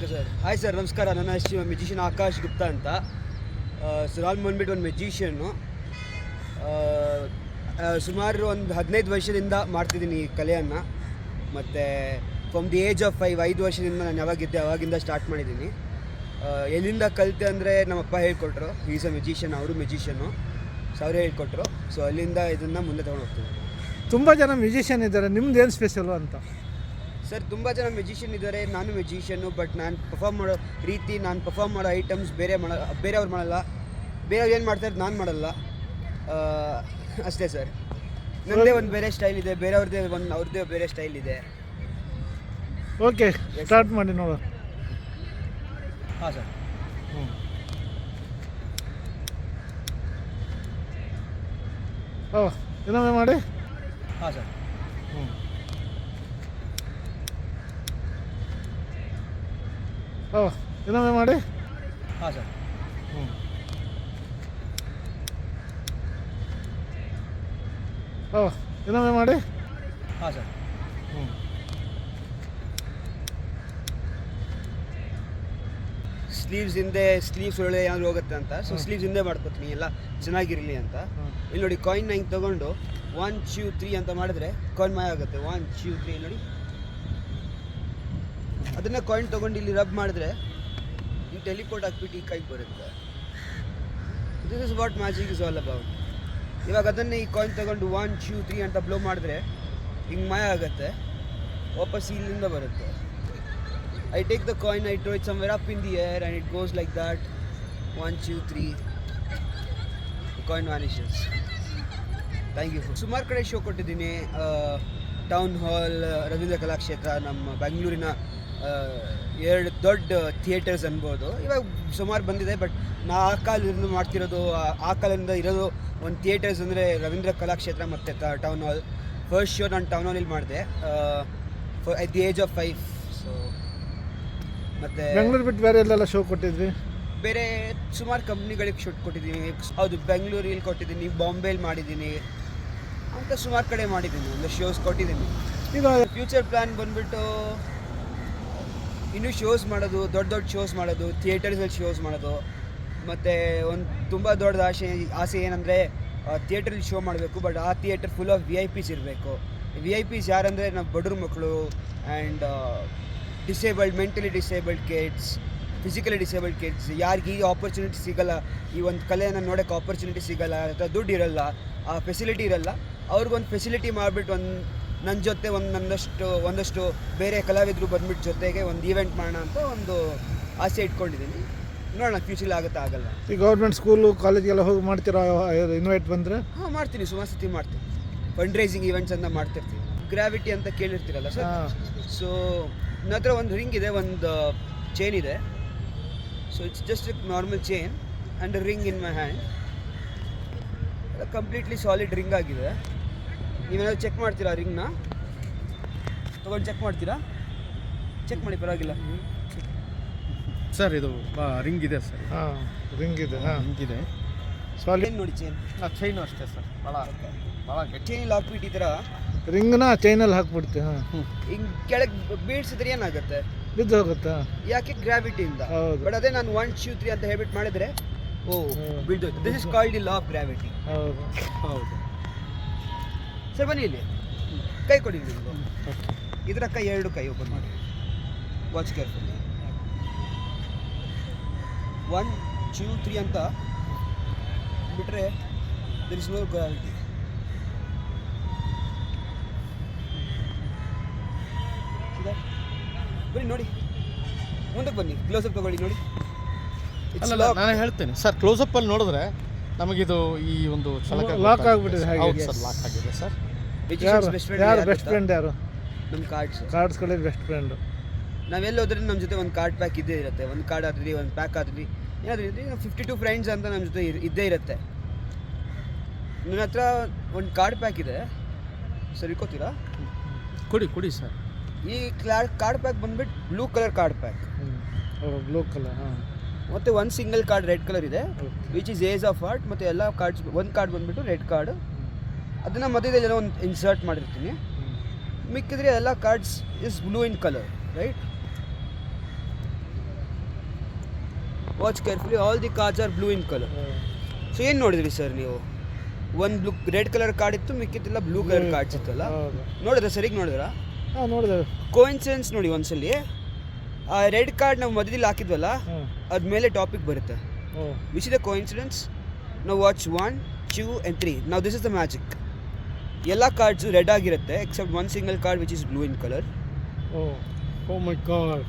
Sir. Hi sir ನಮಸ್ಕಾರ. ನನ್ನ ಹೆಸರು ಮೆಜಿಷಿಯನ್ ಆಕಾಶ್ ಗುಪ್ತಾ ಅಂತ. ಸರ್ ಆಲ್ ಬಂದ್ಬಿಟ್ಟು ಒಂದು ಮೆಜಿಷಿಯನ್ನು ಸುಮಾರು ಒಂದು ಹದಿನೈದು ವರ್ಷದಿಂದ ಮಾಡ್ತಿದ್ದೀನಿ ಈ ಕಲೆಯನ್ನು. ಮತ್ತು from the age of five ಐದು ವರ್ಷದಿಂದ ನಾನು ಯಾವಾಗಿದ್ದೆ, ಅವಾಗಿಂದ ಸ್ಟಾರ್ಟ್ ಮಾಡಿದ್ದೀನಿ. ಎಲ್ಲಿಂದ ಕಲಿತೆ ಅಂದರೆ ನಮ್ಮಪ್ಪ ಹೇಳ್ಕೊಟ್ರು. ಈಸ್ ಅ ಮೆಜಿಷಿಯನ್ ಅವರು ಮೆಜಿಷಿಯನು ಸೊ ಅವರೇ ಹೇಳ್ಕೊಟ್ರು. ಸೊ ಅಲ್ಲಿಂದ ಇದನ್ನು ಮುಂದೆ ತೊಗೊಂಡು ಹೋಗ್ತೀನಿ. ತುಂಬ ಜನ ಮ್ಯೂಸಿಷಿಯನ್ ಇದ್ದಾರೆ. ನಿಮ್ದು ಏನು ಸ್ಪೆಷಲು ಅಂತ? ಸರ್ ತುಂಬ ಜನ ಮೆಜಿಷಿಯನ್ ಇದ್ದಾರೆ. ನಾನು ಮೆಜಿಷಿಯನ್ನು ಬಟ್ ನಾನು ಪರ್ಫಾರ್ಮ್ ಮಾಡೋ ರೀತಿ ನಾನು ಪರ್ಫಾರ್ಮ್ ಮಾಡೋ ಐಟಮ್ಸ್ ಬೇರೆ ಬೇರೆ ಬೇರೆಯವ್ರು ಮಾಡಲ್ಲ. ಬೇರೆಯವ್ರು ಏನು ಮಾಡ್ತಾರೆ ನಾನು ಮಾಡಲ್ಲ. ಅಷ್ಟೇ ಸರ್. ನನ್ನದೇ ಒಂದು ಬೇರೆ ಸ್ಟೈಲ್ ಇದೆ ಬೇರೆಯವ್ರದ್ದೇ ಒಂದು ಅವ್ರದ್ದೇ ಬೇರೆ ಸ್ಟೈಲ್ ಇದೆ. ಓಕೆ ಸ್ಟಾರ್ಟ್ ಮಾಡಿ ನೋಡೋ. ಹಾಂ ಸರ್. ಓ ಇನ್ನೊಮ್ಮೆ ಮಾಡಿ? ಹಾಂ ಸರ್. ಓ ಇನ್ನೊಮ್ಮೆ ಮಾಡಿ. ಹಾಂ ಸರ್. ಓ ಇನ್ನೊಮ್ಮೆ ಮಾಡಿ. ಹಾಂ ಸರ್. ಸ್ಲೀವ್ಸ್ ಹಿಂದೆ ಸ್ಲೀವ್ಸ್ ಒಳ್ಳೆ ಏನಾದ್ರು ಹೋಗುತ್ತೆ ಅಂತ? ಸೊ ಸ್ಲೀವ್ಸ್ ಹಿಂದೆ ಮಾಡ್ಕೊತೀನಿ ಎಲ್ಲ ಚೆನ್ನಾಗಿರಲಿ ಅಂತ. ಇಲ್ಲಿ ನೋಡಿ ಕಾಯಿನ್ ಹಿಂಗೆ ತಗೊಂಡು ಒನ್ ಚ್ಯೂ ತ್ರೀ ಅಂತ ಮಾಡಿದ್ರೆ ಕಾಯಿನ್ ಮಾಯ ಆಗುತ್ತೆ. ಒನ್ ಚ್ಯೂ ತ್ರೀ ನೋಡಿ. ಅದನ್ನ ಕಾಯಿನ್ ತಗೊಂಡು ಇಲ್ಲಿ ರಬ್ ಮಾಡಿದ್ರೆ ಈ ಟೆಲಿಪೋರ್ಟ್ ಹಾಕ್ಬಿಟ್ಟು ಈ ಕೈಗೆ ಬರುತ್ತೆ. This is what magic is all about ಇವಾಗ ಅದನ್ನೇ ಈ ಕಾಯಿನ್ ತಗೊಂಡು ಒನ್ ಚ್ಯೂ ತ್ರೀ ಅಂತ ಬ್ಲೋ ಮಾಡಿದ್ರೆ ಹಿಂಗೆ ಮಾಯ ಆಗುತ್ತೆ. ವಾಪಸ್ ಇಲ್ಲಿಂದ ಬರುತ್ತೆ. I take the coin I throw it somewhere up in the air and it goes like that one two, three coin vanishes. Thank you ಸುಮಾರು ಕಡೆ ಶೋ ಕೊಟ್ಟಿದ್ದೀನಿ ಟೌನ್ ಹಾಲ್ ರವೀಂದ್ರ ಕಲಾಕ್ಷೇತ್ರ ನಮ್ಮ ಬೆಂಗಳೂರಿನ ಎರಡು ದೊಡ್ಡ ಥಿಯೇಟರ್ಸ್ ಅನ್ಬೋದು. ಇವಾಗ ಸುಮಾರು ಬಂದಿದೆ ಬಟ್ ನಾ ಆ ಕಾಲದಿಂದ ಮಾಡ್ತಿರೋದು ಆ- ಕಾಲದಿಂದ ಇರೋದು ಒಂದು ಥಿಯೇಟರ್ಸ್ ಅಂದರೆ ರವೀಂದ್ರ ಕಲಾಕ್ಷೇತ್ರ ಮತ್ತು ಟೌನ್ ಹಾಲ್ ಫಸ್ಟ್ ಶೋ ನಾನು ಟೌನ್ ಹಾಲಲ್ಲಿ ಮಾಡಿದೆ. At the age of five so ಮತ್ತು ಬೆಂಗಳೂರು ಬಿಟ್ಟು ಬೇರೆ ಎಲ್ಲೆಲ್ಲ ಶೋ ಕೊಟ್ಟಿದ್ವಿ ಬೇರೆ ಸುಮಾರು ಕಂಪ್ನಿಗಳಿಗೆ ಶೂಟ್ ಕೊಟ್ಟಿದ್ದೀನಿ. ಹೌದು ಬೆಂಗಳೂರಲ್ಲಿ ಕೊಟ್ಟಿದ್ದೀನಿ ಬಾಂಬೆಲಿ ಮಾಡಿದ್ದೀನಿ. ಅಂತ ಸುಮಾರು ಕಡೆ ಮಾಡಿದ್ದೀನಿ ಒಂದು ಶೋಸ್ ಕೊಟ್ಟಿದ್ದೀನಿ. ಈಗ ಫ್ಯೂಚರ್ ಪ್ಲ್ಯಾನ್ ಬಂದ್ಬಿಟ್ಟು ಇನ್ನೂ ಶೋಸ್ ಮಾಡೋದು, ದೊಡ್ಡ ದೊಡ್ಡ ಶೋಸ್ ಮಾಡೋದು ಥಿಯೇಟರ್ಸಲ್ಲಿ ಶೋಸ್ ಮಾಡೋದು. ಮತ್ತು ಒಂದು ತುಂಬ ದೊಡ್ಡ ಆಸೆ ಆಸೆ ಏನಂದರೆ ಥಿಯೇಟ್ರಲ್ಲಿ ಶೋ ಮಾಡಬೇಕು ಬಟ್ ಆ theatre full of V I Ps ಇರಬೇಕು. ವಿ ಐ ಪಿಸ್ ಯಾರಂದರೆ ನಮ್ಮ ಬಡ್ರ ಮಕ್ಕಳು and disabled mentally disabled kids physically disabled kids ಯಾರಿಗೆ ಈ ಆಪರ್ಚುನಿಟಿ ಸಿಗಲ್ಲ, ಈ ಒಂದು ಕಲೆಯನ್ನು ನೋಡೋಕ್ಕೆ ಆಪರ್ಚುನಿಟಿ ಸಿಗಲ್ಲ, ಅಥವಾ ದುಡ್ಡು ಇರಲ್ಲ, ಆ ಫೆಸಿಲಿಟಿ ಇರಲ್ಲ, ಅವ್ರಿಗೊಂದು ಫೆಸಿಲಿಟಿ ಮಾಡಿಬಿಟ್ಟು ಒಂದು ನನ್ನ ಜೊತೆ ಒಂದು ನನ್ನಷ್ಟು ಒಂದಷ್ಟು ಬೇರೆ ಕಲಾವಿದರು ಬಂದ್ಬಿಟ್ಟು ಜೊತೆಗೆ ಒಂದು ಈವೆಂಟ್ ಮಾಡೋಣ ಅಂತ ಒಂದು ಆಸೆ ಇಟ್ಕೊಂಡಿದ್ದೀನಿ ನೋಡೋಣ ಫ್ಯೂಚರ್ ಆಗುತ್ತಾ ಆಗಲ್ಲ ಈ ಗೌರ್ಮೆಂಟ್ ಸ್ಕೂಲು ಕಾಲೇಜಿಗೆಲ್ಲ ಹೋಗಿ ಮಾಡ್ತಿರೋ? ಇನ್ವೈಟ್ ಬಂದರೆ? ಹಾಂ ಮಾಡ್ತೀನಿ. ಸುಮಾರು ಸತಿ ಮಾಡ್ತೀನಿ. ಫಂಡ್ ರೈಸಿಂಗ್ ಈವೆಂಟ್ಸ್ ಅಂತ ಮಾಡ್ತಿರ್ತೀನಿ. ಗ್ರಾವಿಟಿ ಅಂತ ಕೇಳಿರ್ತೀರಲ್ಲ ಸರ್? ಸೊ ನನ್ನ ಹತ್ರ ಒಂದು ರಿಂಗ್ ಇದೆ ಒಂದು ಚೈನ್ ಇದೆ. So it's just normal chain and ring in my hand completely solid ring ಆಗಿದೆ. ನೀವೇನಾದ್ರು ಚೆಕ್ ಮಾಡ್ತೀರಾ ರಿಂಗ್ನ ತಗೊಂಡು ಚೆಕ್ ಮಾಡ್ತೀರಾ? ಚೆಕ್ ಮಾಡಿ ಪರವಾಗಿಲ್ಲ. ಸರ್ ಇದು ರಿಂಗ್ ಇದೆ ಸರ್ ಹಾಂ ರಿಂಗ್ ಇದೆ ಹಾಂ. ರಿಂಗ್ ಇದೆ. ಸೊ ಚೈನ್ ನೋಡಿ ಚೈನ್ ಚೈನು ಅಷ್ಟೇ ಸರ್ ಭಾಳ ಭಾಳ ಗಟ್ಟಿ. ಚೈನ್ ಹಾಕ್ಬಿಟ್ಟು ಈ ಥರ ರಿಂಗ್ನ ಚೈನಲ್ಲಿ ಹಾಕ್ಬಿಡ್ತೀವಿ ಹಾಂ. ಹಿಂಗೆ ಕೆಳಗೆ ಬೀಳ್ಸಿದ್ರೆ ಏನಾಗುತ್ತೆ? ಬಿದ್ದು ಹೋಗುತ್ತಾ? ಯಾಕೆ ಗ್ರಾವಿಟಿಯಿಂದ ಹೌದು. ಬಟ್ ಅದೇ ನಾನು ಒನ್ ಶೂ ತ್ರೀ ಅಂತ ಹೇಳ್ಬಿಟ್ಟು ಮಾಡಿದ್ರೆ ಓ ಬಿದ್ದು ಬಿಡ್ದು this is called the law of gravity ಹೌದು. ಹೌದು. ಸರ್ ಬನ್ನಿ ಇಲ್ಲಿ. ಕೈ ಕೊಡಿ ನಿಮ್ದು ಇದರ ಕೈ ಎರಡು ಕೈ ಓಪನ್ ಮಾಡಿ. Watch carefully one two three ಅಂತ ಬಿಟ್ಟರೆ ದರ್ ಇಸ್ ನೋ ಗ್ರಾವಿಟಿ ಬನ್ನಿ ನೋಡಿ. ಮುಂದಕ್ಕೆ ಬನ್ನಿ. ಕ್ಲೋಸಪ್ ತಗೊಳ್ಳಿ ನೋಡಿ. ನಾನು ಹೇಳ್ತೇನೆ. ಸರ್ ಕ್ಲೋಸಪ್ ಅಲ್ಲಿ ನೋಡಿದ್ರೆ ನಮಗಿದು ಈ ಒಂದು ಚಲಕ ಲಾಕ್ ಆಗ್ಬಿಟ್ಟಿದೆ ಹಾಗೆ. ಹೌದು ಸರ್ ಲಾಕ್ ಆಗಿದೆ ಸರ್. ಯಾರು? ಯಾರು ಬೆಸ್ಟ್ ಫ್ರೆಂಡ್ ಯಾರು? ನಮ್ಮ ಕಾರ್ಡ್ಸ್ ಕಾರ್ಡ್ಸ್ಗಳೇ ಬೆಸ್ಟ್ ಫ್ರೆಂಡ್ ನಾವೆಲ್ಲ ಹೋದ್ರೆ ನಮ್ಮ ಜೊತೆ ಒಂದು ಕಾರ್ಡ್ ಪ್ಯಾಕ್ ಇದ್ದೇ ಇರುತ್ತೆ. ಒಂದು ಕಾರ್ಡ್ ಆದ್ರಿ ಒಂದು ಪ್ಯಾಕ್ ಆದ್ರಿ ಏನಾದ್ರೂ ಇದ್ರಿ ಫಿಫ್ಟಿ ಟು ಫ್ರೆಂಡ್ಸ್ ಅಂತ ನಮ್ಮ ಜೊತೆ ಇದ್ದೇ ಇರುತ್ತೆ. ನನ್ನ ಹತ್ರ ಒಂದು ಕಾರ್ಡ್ ಪ್ಯಾಕ್ ಇದೆ. ಸರ್ ಇಟ್ಕೋತೀರಾ ಕೊಡಿ ಕೊಡಿ ಸರ್. ಈ ಕ್ಲಾರ್ ಕಾರ್ಡ್ ಪ್ಯಾಕ್ ಬಂದ್ಬಿಟ್ಟು blue colour card pack blue colour ಹಾಂ. ಮತ್ತು ಒಂದು ಸಿಂಗಲ್ ಕಾರ್ಡ್ ರೆಡ್ ಕಲರ್ ಇದೆ which is ace of heart ಮತ್ತು ಎಲ್ಲ ಕಾರ್ಡ್ಸ್ ಒಂದು ಕಾರ್ಡ್ ಬಂದ್ಬಿಟ್ಟು ರೆಡ್ ಕಾರ್ಡ್ ಅದನ್ನು ಮಧ್ಯದಲ್ಲಿ ಒಂದು ಇನ್ಸರ್ಟ್ ಮಾಡಿರ್ತೀನಿ. ಮಿಕ್ಕಿದ್ರೆ ಎಲ್ಲ cards is blue in colour right watch carefully all the cards are blue in colour so ಏನು ನೋಡಿದ್ರಿ ಸರ್ ನೀವು? ಒಂದು ಬ್ಲೂ ರೆಡ್ ಕಲರ್ ಕಾರ್ಡ್ ಇತ್ತು ಮಿಕ್ಕಿದ್ದೆಲ್ಲ ಬ್ಲೂ ಕಲರ್ ಕಾರ್ಡ್ಸ್ ಇತ್ತಲ್ಲ? ನೋಡಿದ್ರೆ ಸರಿಗೆ ನೋಡಿದ್ರಾ? ಹಾಂ ನೋಡಿದೆ. ಕೋಇನ್ಸಿಡೆನ್ಸ್ ನೋಡಿ ಒಂದ್ಸಲಿ. ಆ ರೆಡ್ ಕಾರ್ಡ್ ನಾವು ಮೊದಲಿಗೆ ಹಾಕಿದ್ವಲ್ಲ ಅದ್ರ ಅದ್ಮೇಲೆ ಟಾಪಿಕ್ ಬರುತ್ತೆ. ವಿಚ್ ಇಸ್ ದ ಕೋಇನ್ಸಿಡೆನ್ಸ್ ನಾವು watch one two and three ನಾವು ದಿಸ್ ಇಸ್ ದ ಮ್ಯಾಜಿಕ್ ಎಲ್ಲ ಕಾರ್ಡ್ಸು ರೆಡ್ ಆಗಿರುತ್ತೆ except one single card which is blue in colour oh. Oh my God.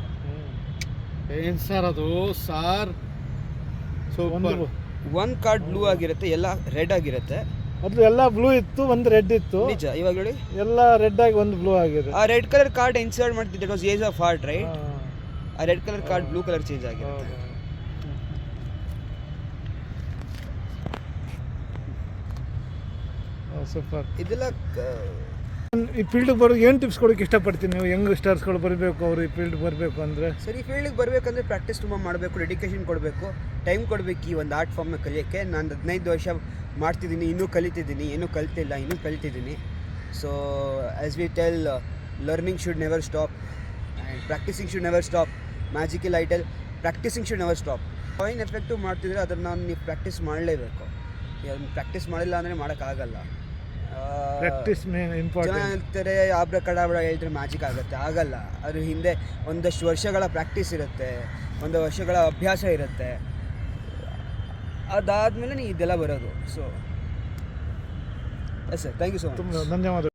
ಏನು ಸರ್ ಅದು? ಸಾರ್ ಒಂದು. Super one card blue ಆಗಿರುತ್ತೆ ಎಲ್ಲ red ಆಗಿರುತ್ತೆ. ಮೊದಲು ಎಲ್ಲ ಬ್ಲೂ ಇತ್ತು ಒಂದು ರೆಡ್ ಇತ್ತು. ನಿಜ ಇವಾಗ ಹೇಳಿ ಎಲ್ಲ ರೆಡ್ ಆಗಿ ಒಂದು ಬ್ಲೂ ಆಗಿದೆ. ಆ ರೆಡ್ ಕಲರ್ ಕಾರ್ಡ್ ಇನ್ಸರ್ಟ್ ಮಾಡ್ತಿದ್ದೆ it was ace of heart right. ಆ red colour card blue colour change ಆಗಿರುತ್ತೆ. ಸೂಪರ್. ಇದೆಲ್ಲ ಈ ಫೀಲ್ಡ್ಗೆ ಬರೋದು ಏನು ಟಿಪ್ಸ್ ಕೊಡೋಕೆ ಇಷ್ಟಪಡ್ತೀನಿ ನೀವು? ಹೆಂಗ್ ಸ್ಟಾರ್ಸ್ಗಳು ಬರಬೇಕು ಅವರು ಈ ಫೀಲ್ಡ್ ಬರಬೇಕು ಅಂದರೆ? ಸರಿ ಫೀಲ್ಡಿಗೆ ಬರಬೇಕಂದ್ರೆ ಪ್ರಾಕ್ಟೀಸ್ ತುಂಬ ಮಾಡಬೇಕು ಡೆಡಿಕೇಶನ್ ಕೊಡಬೇಕು ಟೈಮ್ ಕೊಡಬೇಕು ಈ ಒಂದು ಆರ್ಟ್ ಫಾರ್ಮ್ನ ಕಲಿಯೋಕ್ಕೆ. ನಾನು ಹದಿನೈದು ವರ್ಷ ಮಾಡ್ತಿದ್ದೀನಿ ಇನ್ನೂ ಕಲಿತಿದ್ದೀನಿ ಏನೂ ಕಲಿತಿಲ್ಲ ಇನ್ನೂ ಕಲಿತಿದ್ದೀನಿ. So as we tell learning should never stop and practising should never stop magical I tell practising should never stop coin effective ಮಾಡ್ತಿದ್ರೆ ಅದನ್ನು ನೀವು ಪ್ರಾಕ್ಟೀಸ್ ಮಾಡಲೇಬೇಕು. ಪ್ರಾಕ್ಟೀಸ್ ಮಾಡಿಲ್ಲ ಅಂದರೆ ಮಾಡೋಕ್ಕಾಗಲ್ಲ. ಪ್ರಾಕ್ಟೀಸ್ ಜನ ಹೇಳ್ತಾರೆ ಆಬ್ರ ಕಡಾಬ್ರ ಹೇಳ್ತಾರೆ ಮ್ಯಾಜಿಕ್ ಆಗುತ್ತೆ. ಆಗಲ್ಲ. ಅದ್ರ ಹಿಂದೆ ಒಂದಷ್ಟು ವರ್ಷಗಳ ಪ್ರಾಕ್ಟೀಸ್ ಇರುತ್ತೆ ಒಂದು ವರ್ಷಗಳ ಅಭ್ಯಾಸ ಇರುತ್ತೆ. ಅದಾದಮೇಲೆ ನೀವು ಇದೆಲ್ಲ ಬರೋದು. So yes sir thank you so much ತುಂಬ ಧನ್ಯವಾದ.